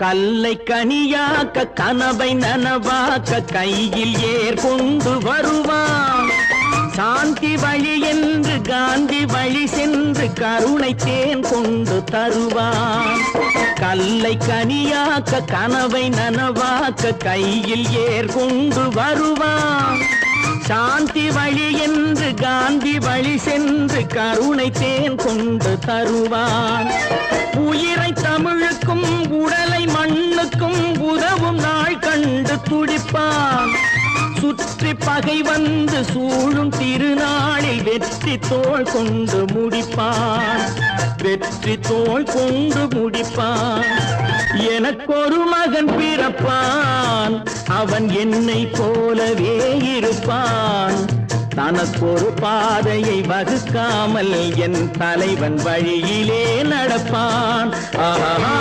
கல்லை கனியாக்க கனவை நனவாக்க கையில் ஏர் கொண்டு வருவான். சாந்தி வழி என்று காந்தி வழி சென்று கருணை தேன் கொண்டு தருவான். கல்லை கனியாக்க கனவை நனவாக்க கையில் ஏர் கொண்டு வருவான். சாந்தி வழி என்று காந்தி வழி சென்று கருணை தேன் கொண்டு தருவான். துடிப்பான் சுற்றி பகை வந்து சூழும் திருநாளில் வெற்றி தோல் கொண்டு முடிப்பான். வெற்றி தோல் கொண்டு முடிப்பான். எனக்கொரு மகன் பிறப்பான். அவன் என்னை போலவே இருப்பான். தனக்கொரு பாதையை வகுக்காமல் என் தலைவன் வழியிலே நடப்பான். ஆஹா